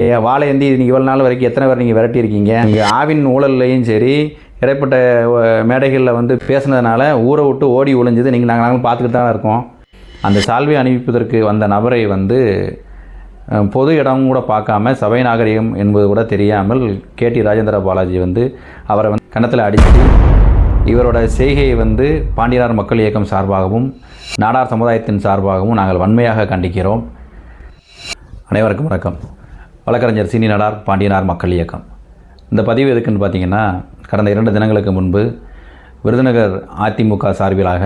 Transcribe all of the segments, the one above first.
ஏ, வாழை ஏந்தி நீங்கள் இவ்வளோ நாள் வரைக்கும் எத்தனை பேர் நீங்கள் விரட்டியிருக்கீங்க? நீங்கள் ஆவின் ஊழல்லையும் சரி இடைப்பட்ட மேடைகளில் வந்து பேசுனதுனால ஊரை விட்டு ஓடி ஒழிஞ்சது நீங்கள் நாங்கள் நாங்களும் பார்த்துக்கிட்டு தான் இருக்கோம். அந்த சால்வை அணிவிப்பதற்கு வந்த நபரை வந்து பொது இடம் கூட பார்க்காம சபை நாகரிகம் என்பது கூட தெரியாமல் கேடி ராஜேந்திர பாலாஜி வந்து அவரை வந்து கன்னத்தில் அடித்து இவரோட செய்கையை வந்து பாண்டியனார் மக்கள் இயக்கம் சார்பாகவும் நாடார் சமுதாயத்தின் சார்பாகவும் நாங்கள் வன்மையாக கண்டிக்கிறோம். அனைவருக்கும் வணக்கம். வழக்கறிஞர் சீனி நடார் பாண்டியனார் மக்கள் இயக்கம். இந்த பதிவு எதுக்குன்னு பார்த்தீங்கன்னா கடந்த இரண்டு தினங்களுக்கு முன்பு விருதுநகர் அதிமுக சார்பிலாக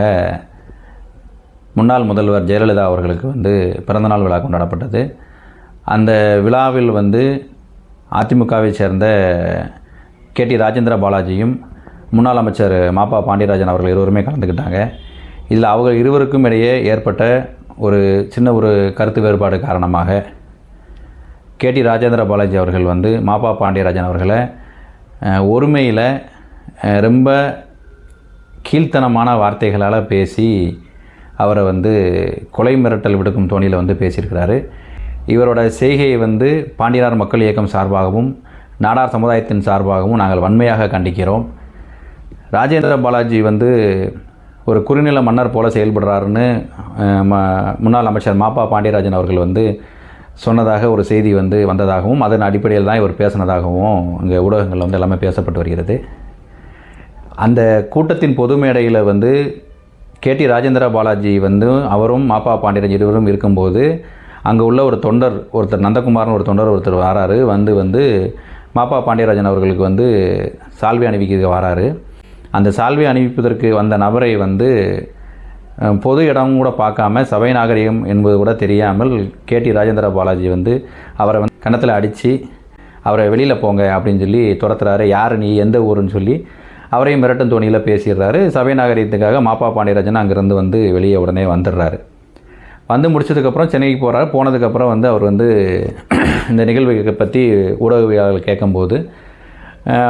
முன்னாள் முதல்வர் ஜெயலலிதா அவர்களுக்கு வந்து பிறந்தநாள் விழா கொண்டாடப்பட்டது. அந்த விழாவில் வந்து அதிமுகவை சேர்ந்த கேடி ராஜேந்திர பாலாஜியும் முன்னாள் அமைச்சர் மாப்பா பாண்டியராஜன் அவர்கள் இருவருமே கலந்துக்கிட்டாங்க. இதில் அவங்க இருவருக்கும் இடையே ஏற்பட்ட ஒரு சின்ன ஒரு கருத்து வேறுபாடு காரணமாக கேடி ராஜேந்திர பாலாஜி அவர்கள் வந்து மாப்பா பாண்டியராஜன் அவர்களை ஒருமையில் ரொம்ப கீழ்த்தனமான வார்த்தைகளால் பேசி அவரை வந்து கொலை மிரட்டல் விடுக்கும் தோணியில் வந்து பேசியிருக்கிறாரு. இவரோட செய்கையை வந்து பாண்டியனார் மக்கள் இயக்கம் சார்பாகவும் நாடார் சமுதாயத்தின் சார்பாகவும் நாங்கள் வன்மையாக கண்டிக்கிறோம். ராஜேந்திர பாலாஜி வந்து ஒரு குறுநில மன்னர் போல செயல்படுறாருன்னு ம- முன்னாள் அமைச்சர் மாப்பா பாண்டியராஜன் அவர்கள் வந்து சொன்னதாக ஒரு செய்தி வந்து வந்ததாகவும் அதன் அடிப்படையில் தான் இவர் பேசினதாகவும் இங்கே ஊடகங்கள் வந்து எல்லாமே பேசப்பட்டு வருகிறது. அந்த கூட்டத்தின் பொது மேடையில் வந்து கேடி ராஜேந்திர பாலாஜி வந்து அவரும் மாப்பா பாண்டியன் இருவரும் இருக்கும்போது அங்கே உள்ள ஒரு தொண்டர் ஒருத்தர் நந்தகுமார்னு ஒரு தொண்டர் ஒருத்தர் வராரு. வந்து வந்து மாப்பா பாண்டியராஜன் அவர்களுக்கு வந்து சால்வை அணிவிக்க வராரு. அந்த சால்வை அணிவிப்பதற்கு வந்த நபரை வந்து பொது இடம் கூட பார்க்காம சபை நாகரிகம் என்பது கூட தெரியாமல் கேடி ராஜேந்திர பாலாஜி வந்து அவரை வந்து கணத்தில் அடித்து அவரை வெளியில் போங்க அப்படின்னு சொல்லி துரத்துறாரு. யார் நீ? எந்த ஊருன்னு சொல்லி அவரையும் மிரட்டும் தோணியில் பேசிடுறாரு. சபை நாகரிகத்துக்காக மாப்பா பாண்டியராஜன் அங்கேருந்து வந்து வெளியே உடனே வந்துடுறாரு. வந்து முடிச்சதுக்கப்புறம் சென்னைக்கு போகிறாரு போனதுக்கப்புறம் வந்து அவர் வந்து இந்த நிகழ்வுகளை பற்றி ஊடகவியாளர்கள் கேட்கும்போது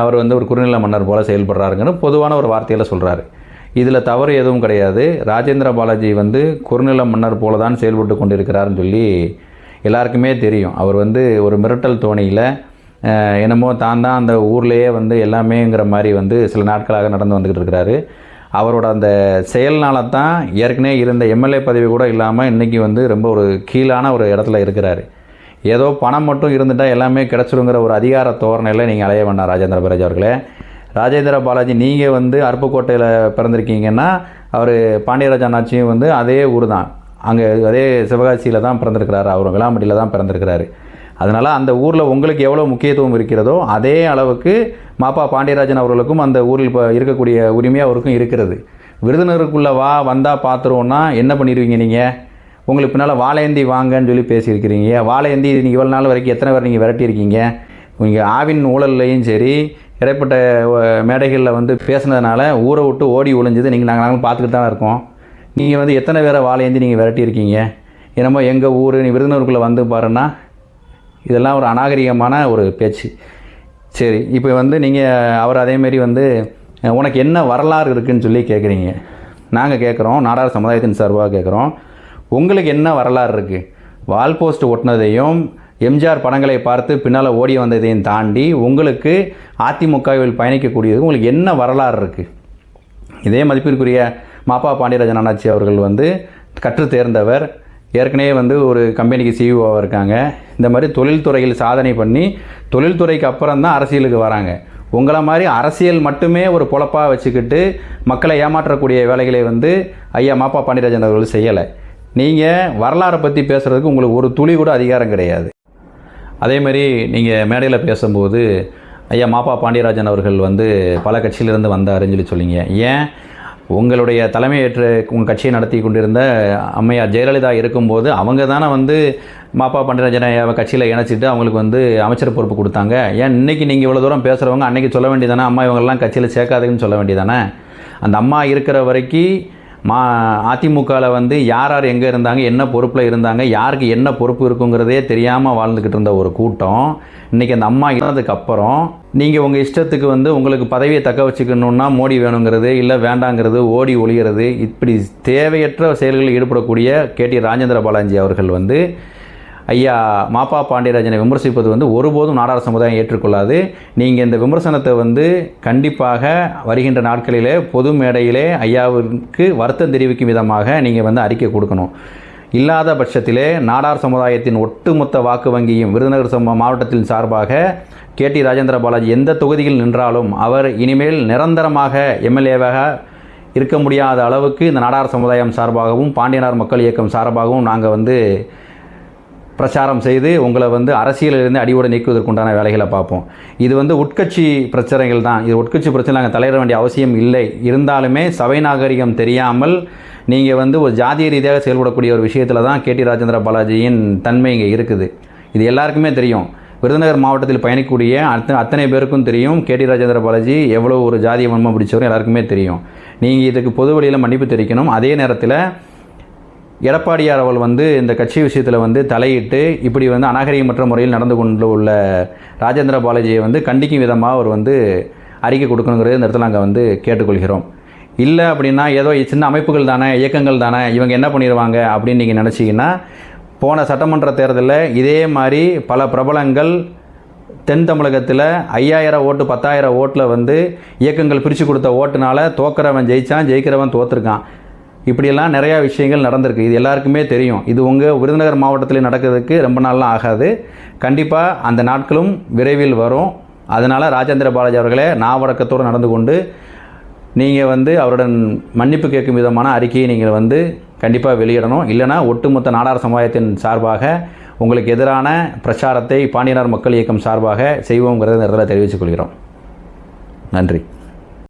அவர் வந்து ஒரு குறுநில மன்னர் போல் செயல்படுறாருங்கிற பொதுவான ஒரு வார்த்தையில் சொல்கிறாரு இதில் தவறு எதுவும் கிடையாது. ராஜேந்திர பாலாஜி வந்து குறுநில மன்னர் போல தான் செயல்பட்டு கொண்டிருக்கிறாருன்னு சொல்லி எல்லாருக்குமே தெரியும். அவர் வந்து ஒரு மிரட்டல் தோணியில் என்னமோ தான் தான் அந்த ஊர்லேயே வந்து எல்லாமேங்கிற மாதிரி வந்து சில நாட்களாக நடந்து வந்துக்கிட்டு இருக்கிறாரு. அவரோட அந்த செயல்னால தான் ஏற்கனவே இருந்த எம்எல்ஏ பதவி கூட இல்லாமல் இன்றைக்கி வந்து ரொம்ப ஒரு கீழான ஒரு இடத்துல இருக்கிறாரு. ஏதோ பணம் மட்டும் இருந்துட்டால் எல்லாமே கிடச்சிருங்கிற ஒரு அதிகார தோரணையில் நீங்கள் அலைய வேண்டாம் ராஜேந்திர பாலாஜி அவர்களே. ராஜேந்திர பாலாஜி நீங்கள் வந்து அருப்புக்கோட்டையில் பிறந்திருக்கீங்கன்னா அவர் பாண்டியராஜ அண்ணாச்சியும் வந்து அதே ஊர் தான் அங்கே அதே சிவகாசியில் தான் பிறந்திருக்கிறாரு. அவர் விளாம்பட்டியில் தான் பிறந்திருக்கிறாரு. அதனால் அந்த ஊரில் உங்களுக்கு எவ்வளோ முக்கியத்துவம் இருக்கிறதோ அதே அளவுக்கு மாப்பா பாண்டியராஜன் அவர்களுக்கும் அந்த ஊரில் இப்போ இருக்கக்கூடிய உரிமையாக அவருக்கும் இருக்கிறது. விருதுநருக்குள்ளே வா வந்தால் பார்த்துருவோன்னா என்ன பண்ணிடுவீங்க நீங்கள் உங்களுக்கு பின்னால் வாழையந்தி வாங்கன்னு சொல்லி பேசியிருக்கிறீங்க. வாழையந்தி நீங்கள் இவ்வளோ நாள் வரைக்கும் எத்தனை பேர் நீங்கள் விரட்டியிருக்கீங்க? நீங்கள் ஆவின் ஊழல்லையும் சரி இடைப்பட்ட மேடைகளில் வந்து பேசுனதுனால ஊரை விட்டு ஓடி ஒளிஞ்சது நீங்கள் நாங்கள் நாங்களும் பார்த்துக்கிட்டு தான் இருக்கோம். நீங்கள் வந்து எத்தனை பேரை வாழையந்தி நீங்கள் விரட்டியிருக்கீங்க என்னமோ எங்கள் ஊர் நீ விருதுநூருக்குள்ளே வந்து பாருன்னா இதெல்லாம் ஒரு அநாகரிகமான ஒரு பேச்சு. சரி இப்போ வந்து நீங்கள் அவர் அதேமாரி வந்து உனக்கு என்ன வரலாறு இருக்குதுன்னு சொல்லி கேட்குறீங்க நாங்கள் கேட்குறோம் நாடார் சமுதாயத்தின் சார்பாக கேட்குறோம் உங்களுக்கு என்ன வரலாறு இருக்குது வால் போஸ்ட் ஒட்டினதையும் எம்ஜிஆர் படங்களை பார்த்து பின்னால் ஓடி வந்ததையும் தாண்டி உங்களுக்கு அதிமுகவில் பயணிக்கக்கூடியது உங்களுக்கு என்ன வரலாறு இருக்குது இதே மதிப்பிற்குரிய மாப்பா பாண்டியராஜன் அண்ணாச்சி அவர்கள் வந்து கற்று தேர்ந்தவர். ஏற்கனவே வந்து ஒரு கம்பெனிக்கு சிஇஓவாக இருக்காங்க. இந்த மாதிரி தொழில்துறையில் சாதனை பண்ணி தொழில்துறைக்கு அப்புறம் தான் அரசியலுக்கு வராங்க. உங்களை மாதிரி அரசியல் மட்டுமே ஒரு பொழப்பாக வச்சுக்கிட்டு மக்களை ஏமாற்றக்கூடிய வேலைகளை வந்து ஐயா மாப்பா பாண்டியராஜன் அவர்கள் செய்யலை. நீங்கள் வரலாறை பற்றி பேசுகிறதுக்கு உங்களுக்கு ஒரு துளி கூட அதிகாரம் கிடையாது. அதேமாரி நீங்கள் மேடையில் பேசும்போது ஐயா மாப்பா பாண்டியராஜன் அவர்கள் வந்து பல கட்சியிலிருந்து வந்தாருன்னு சொல்லி சொல்லிங்க. ஏன்? உங்களுடைய தலைமையேற்று உங்கள் கட்சியை நடத்தி கொண்டிருந்த அம்மையார் ஜெயலலிதா இருக்கும்போது அவங்க தானே வந்து மாப்பா பாண்டியராஜனை கட்சியில் இணைச்சிட்டு அவங்களுக்கு வந்து அமைச்சர் பொறுப்பு கொடுத்தாங்க. ஏன் இன்னைக்கு நீங்கள் இவ்வளோ தூரம் பேசுகிறவங்க அன்னைக்கு சொல்ல வேண்டியதானே? அம்மா இவங்கெல்லாம் கட்சியில் சேர்க்காதுன்னு சொல்ல வேண்டியதானே? அந்த அம்மா இருக்கிற வரைக்கும் மா அதிமுகவில் வந்து யார் யார் எங்கே இருந்தாங்க என்ன பொறுப்பில் இருந்தாங்க யாருக்கு என்ன பொறுப்பு இருக்குங்கிறதே தெரியாமல் வாழ்ந்துக்கிட்டு இருந்த ஒரு கூட்டம். இன்றைக்கி அந்த அம்மா இறந்ததுக்கு நீங்கள் உங்கள் இஷ்டத்துக்கு வந்து உங்களுக்கு பதவியை தக்க வச்சுக்கணுன்னா மோடி வேணுங்கிறது இல்லை வேண்டாங்கிறது ஓடி ஒழிகிறது இப்படி தேவையற்ற செயல்களில் ஈடுபடக்கூடிய கேடி ராஜேந்திர பாலாஜி அவர்கள் வந்து ஐயா மாப்பா பாண்டியராஜனை விமர்சிப்பது வந்து ஒருபோதும் நாடார் சமுதாயம் ஏற்றுக்கொள்ளாது. நீங்கள் இந்த விமர்சனத்தை வந்து கண்டிப்பாக வருகின்ற நாட்களிலே பொது மேடையிலே ஐயாவிற்கு வருத்தம் தெரிவிக்கும் விதமாக நீங்கள் வந்து அறிக்கை கொடுக்கணும். இல்லாத பட்சத்திலே நாடார் சமுதாயத்தின் ஒட்டுமொத்த வாக்கு வங்கியும் விருதுநகர் சம மாவட்டத்தின் சார்பாக கே டி ராஜேந்திர பாலாஜி எந்த தொகுதியில் நின்றாலும் அவர் இனிமேல் நிரந்தரமாக எம்எல்ஏவாக இருக்க முடியாத அளவுக்கு இந்த நாடார் சமுதாயம் சார்பாகவும் பாண்டியனார் மக்கள் இயக்கம் சார்பாகவும் நாங்கள் வந்து பிரச்சாரம் செய்து உங்களை வந்து அரசியலிலிருந்து அடியோடு நீக்குவதற்குண்டான வேலைகளை பார்ப்போம். இது வந்து உட்கட்சி பிரச்சனைகள் தான். இது உட்கட்சி பிரச்சனை நாங்கள் தலையிட வேண்டிய அவசியம் இல்லை. இருந்தாலுமே சபை நாகரிகம் தெரியாமல் நீங்கள் வந்து ஒரு ஜாதிய ரீதியாக செயல்படக்கூடிய ஒரு விஷயத்தில் தான் கேடி ராஜேந்திர பாலாஜியின் தன்மை இங்கே இருக்குது. இது எல்லாருக்குமே தெரியும். விருதுநகர் மாவட்டத்தில் பயணிக்கக்கூடிய அத்தனை அத்தனை பேருக்கும் தெரியும் கேடி ராஜேந்திர பாலாஜி எவ்வளோ ஒரு ஜாதிய வன்மம் பிடிச்சவரும் எல்லாருக்குமே தெரியும். நீங்கள் இதுக்கு பொது வழியில் மன்னிப்பு தெரிவிக்கணும். அதே நேரத்தில் எடப்பாடியார் அவர்கள் வந்து இந்த கட்சி விஷயத்தில் வந்து தலையிட்டு இப்படி வந்து அநாகரிகமற்ற முறையில் நடந்து கொண்டு உள்ள ராஜேந்திர பாலாஜியை வந்து கண்டிக்கும் விதமாக அவர் வந்து அறிக்கை கொடுக்கணுங்கிறது இந்த இடத்துல நாங்கள் வந்து கேட்டுக்கொள்கிறோம். இல்லை அப்படின்னா ஏதோ சின்ன அமைப்புகள் தானே இயக்கங்கள் தானே இவங்க என்ன பண்ணிடுவாங்க அப்படின்னு நீங்கள் நினச்சிங்கன்னா போன சட்டமன்ற தேர்தலில் இதே மாதிரி பல பிரபலங்கள் தென் தமிழகத்தில் ஐயாயிரம் ஓட்டு பத்தாயிரம் ஓட்டில் வந்து இயக்கங்கள் பிரித்து கொடுத்த ஓட்டுனால தோக்கிறவன் ஜெயிச்சான் ஜெயிக்கிறவன் தோற்றுருக்கான் இப்படியெல்லாம் நிறையா விஷயங்கள் நடந்திருக்கு. இது எல்லாருக்குமே தெரியும். இது உங்கள் விருதுநகர் மாவட்டத்தில் நடக்கிறதுக்கு ரொம்ப நாள்லாம் ஆகாது. கண்டிப்பாக அந்த நாட்களும் விரைவில் வரும். அதனால் ராஜேந்திர பாலாஜி அவர்களே நாவடக்கத்தோடு நடந்து கொண்டு நீங்கள் வந்து அவருடன் மன்னிப்பு கேட்கும் விதமான அறிக்கையை நீங்கள் வந்து கண்டிப்பாக வெளியிடணும். இல்லைனா ஒட்டுமொத்த நாடார் சமுதாயத்தின் சார்பாக உங்களுக்கு எதிரான பிரச்சாரத்தை பாண்டியனார் மக்கள் இயக்கம் சார்பாக செய்வோங்கிறத நேரத்தில் தெரிவித்துக் கொள்கிறோம். நன்றி.